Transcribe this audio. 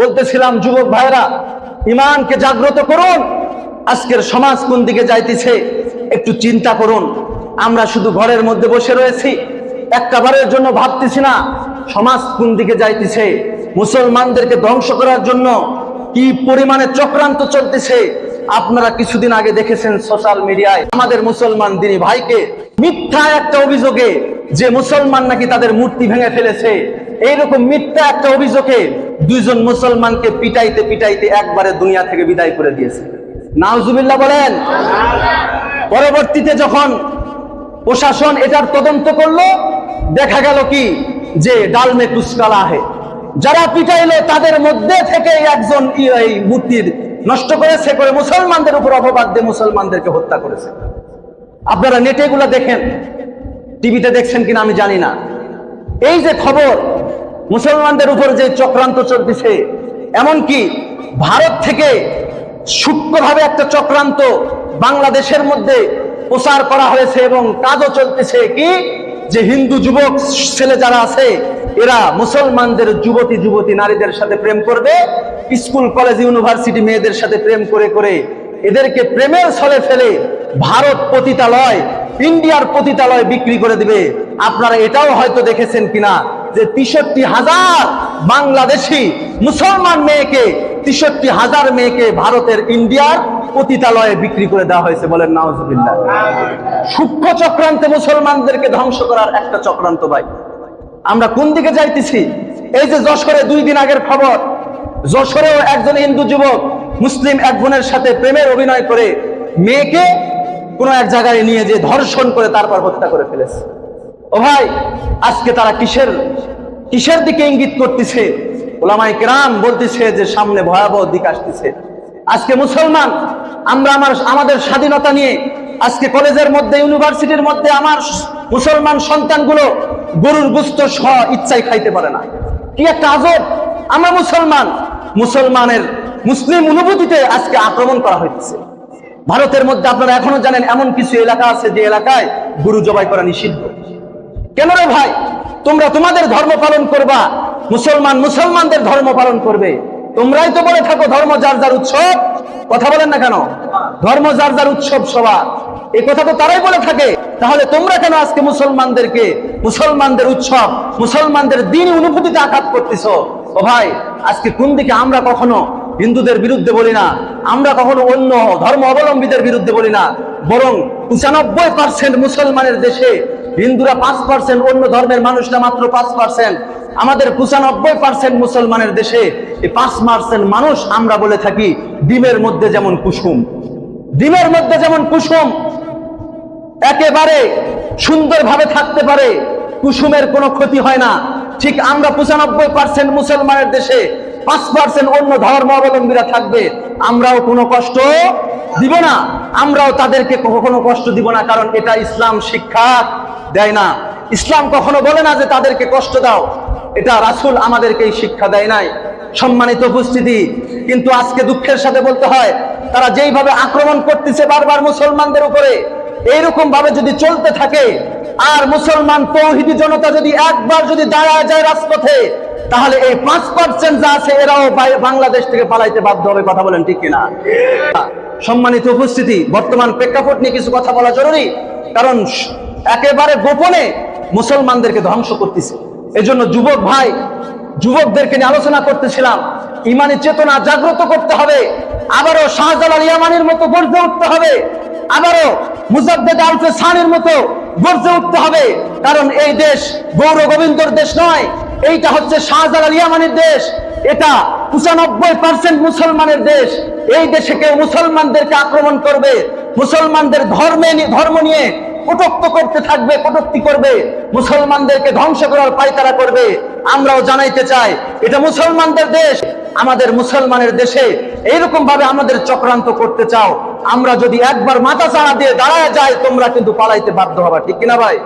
বলতেছিলাম, যুবক ভাইরা ইমানকে জাগ্রত করুন, আজকের সমাজ কোন দিকে যাইতেছে একটু চিন্তা করুন। আমরা শুধু ঘরের মধ্যে বসে রয়েছি একটা বারের জন্য ভাবতেছি না সমাজ কোন দিকে যাইতেছে, মুসলমানদেরকে ধ্বংস করার জন্য কি পরিমাণে চক্রান্ত চলতেছে, আপনারা কিছুদিন আগে দেখেছেন সোশ্যাল মিডিয়ায় আমাদের মুসলমান দিনী ভাইকে মিথ্যা একটা অভিযোগে যে মুসলমান নাকি তাদের মূর্তি ভেঙে ফেলেছে, এইরকম মিথ্যা একটা অভিযোগে দুইজন মুসলমানকে পিটাইতে পিটাইতে একবারে দুনিয়া থেকে বিদায় করে দিয়েছে। নাউজুবিল্লাহ বলেন, পরবর্তীতে যখন প্রশাসন এটার তদন্ত করল, দেখা গেল কি? যে ডালমে কুসকালা হে যারা পিটাইলো, তাদের মধ্যে থেকে একজন এই মূর্তির নষ্ট করেছে, করে মুসলমানদের উপর অপবাদ দিয়ে মুসলমানদেরকে হত্যা করেছে। আপনারা নেটে এগুলো দেখেন, টিভিতে দেখছেন কিনা আমি জানি না। এই যে খবর মুসলমানদের উপর যে চক্রান্ত চলতেছে, এমনকি ভারত থেকে সূক্ষ্মভাবে একটা চক্রান্ত বাংলাদেশের মধ্যে প্রচার করা হয়েছে এবং কাজও চলতেছে কি? যে হিন্দু যুবক, ছেলে যারা আছে, এরা মুসলমানদের যুবতী যুবতী নারীদের সাথে প্রেম করবে, স্কুল, কলেজ, ইউনিভার্সিটি মেয়েদের সাথে প্রেম করে করে এদেরকে প্রেমের ছলে ফেলে ভারত পতিতালয়, ইন্ডিয়ার পতিতালয় বিক্রি করে দিবে। আপনারা এটাও হয়তো দেখেছেন কিনা? যে তেষট্টি হাজার বাংলাদেশি মুসলমান মেয়েকে, তেষট্টি হাজার মেয়েকে ভারতের ইন্ডিয়ার পতিতালয়ে বিক্রি করে দেওয়া হয়েছে বলেন নাওজবিল্লাহ সূক্ষ্ম চক্রান্তে মুসলমানদেরকে ধ্বংস করার একটা চক্রান্ত ভাই। আমরা কোন দিকে যাইতেছি? এই যে যশোরে দুই দিন আগের খবর, যশোরেও একজন হিন্দু যুবক মুসলিম এক বোনের সাথে প্রেমের অভিনয় করে মেয়েকে কোনো এক জায়গায় নিয়ে যে ধর্ষণ করে তারপর হত্যা করে ফেলেছে। ও ভাই, আজকে তারা কিসের কিসের দিকে ইঙ্গিত করতেছে? ওলামাই কেরাম বলতেছে যে সামনে ভয়াবহ দিক আসতেছে। আজকে মুসলমান, আমরা আমার, আমাদের স্বাধীনতা নিয়ে আজকে কলেজের মধ্যে, ইউনিভার্সিটির মধ্যে আমার মুসলমান সন্তানগুলো গরুর গুস্ত সহ ইচ্ছাই খাইতে পারে না। কি একটা আজব! আমরা মুসলমান, মুসলমানের মুসলিম অনুভূতিতে আজকে আক্রমণ করা হয়েছে ভারতের মধ্যে আপনারা এখনও জানেন এমন কিছু এলাকা আছে যে এলাকায় গরু জবাই করা নিষিদ্ধ। কেন রে ভাই? তোমরা তোমাদের ধর্ম পালন করবা, মুসলমান মুসলমানদের ধর্ম পালন করবে। তোমরাই তো বলে থাকো ধর্ম যার যার উৎসব। কথা বলেন না কেন? ধর্ম যার যার উৎসব সবার। এই কথা তো তারাই বলে থাকে। তাহলে তোমরা কেন আজকে মুসলমানদেরকে, মুসলমানদের উৎসব, মুসলমানদের দিন অনুভূতিতে আঘাত করতেছ? ও ভাই, আজকে কোন দিকে আমরা কখনো হিন্দুদের বিরুদ্ধে বলি না, আমরা কখনো অন্য ধর্ম অবলম্বীদের বিরুদ্ধে বলি না, বরং পঁচানব্বই পার্সেন্ট মুসলমানের দেশে হিন্দুরা পাঁচ পার্সেন্ট অন্য ধর্মের মানুষরা মাত্র পাঁচ পার্সেন্ট আমাদের পঁচানব্বই পার্সেন্ট মুসলমানের দেশে এই পাঁচ পার্সেন্ট মানুষ আমরা বলে থাকি ডিমের মধ্যে যেমন কুসুম। ডিমের মধ্যে যেমন কুসুম, একেবারে সুন্দরভাবে থাকতে পারে, কুসুমের কোনো ক্ষতি হয় না। ঠিক আমরা পঁচানব্বই পার্সেন্ট মুসলমানের দেশে পাঁচ পার্সেন্ট অন্য ধর্ম অবলম্বীরা থাকবে, আমরাও কোনো কষ্ট দিব না। আমরাও তাদেরকে কখনো কষ্ট দিব না, কারণ এটা ইসলাম শিক্ষা। দেয় না। ইসলাম কখনো বলে না যে তাদেরকে কষ্ট দাও। এটা রাসুল আমাদেরকে শিক্ষা দেয় নাই। সম্মানিত উপস্থিতি, কিন্তু আজকে দুঃখের সাথে বলতে হয়, তারা যেইভাবে আক্রমণ করতেছে বারবার মুসলমানদের উপরে এইরকম ভাবে যদি চলতে থাকে, আর মুসলমান তৌহিদি জনতা যদি একবার যদি দাঁড়ায় যায় রাজপথে, তাহলে এই পাঁচ পার্সেন্ট যা আছে এরাও বাংলাদেশ থেকে পালাইতে বাধ্য হবে, কথা বলেন ঠিক কিনা? সম্মানিত উপস্থিতি, বর্তমান প্রেক্ষাপট নিয়ে কিছু কথা বলা জরুরি, কারণ একেবারে গোপনে মুসলমানদেরকে ধ্বংস করতেছে। এজন্য যুবক ভাই, যুবকদেরকে নিয়ে আলোচনা করতেছিলাম। ইমানি চেতনা জাগ্রত করতে হবে। আবারও শাহজালাল ইয়ামানির মতো গর্জে উঠতে হবে। আবারও মুজাদ্দেদ সানির মতো গর্জে উঠতে হবে। কারণ এই দেশ গৌর গোবিন্দর দেশ নয়। এইটা হচ্ছে শাহজালাল ইয়ামানির দেশ। এটা পঁচানব্বই পার্সেন্ট মুসলমানের দেশ। এই দেশে কেউ মুসলমানদেরকে আক্রমণ করবে। মুসলমানদের ধর্মে ধর্ম নিয়ে কটুক্ত করতে থাকবে, কটুক্তি করবে, মুসলমানদেরকে ধ্বংস করার পায়তারা করবে। আমরাও জানাইতে চাই, এটা মুসলমানদের দেশ, আমাদের মুসলমানের দেশে এইরকম ভাবে আমাদের চক্রান্ত করতে চাও। আমরা যদি একবার মাথা চাড়া দিয়ে দাঁড়ায় যাই, তোমরা কিন্তু পালাইতে বাধ্য হবা, ঠিক কিনা ভাই?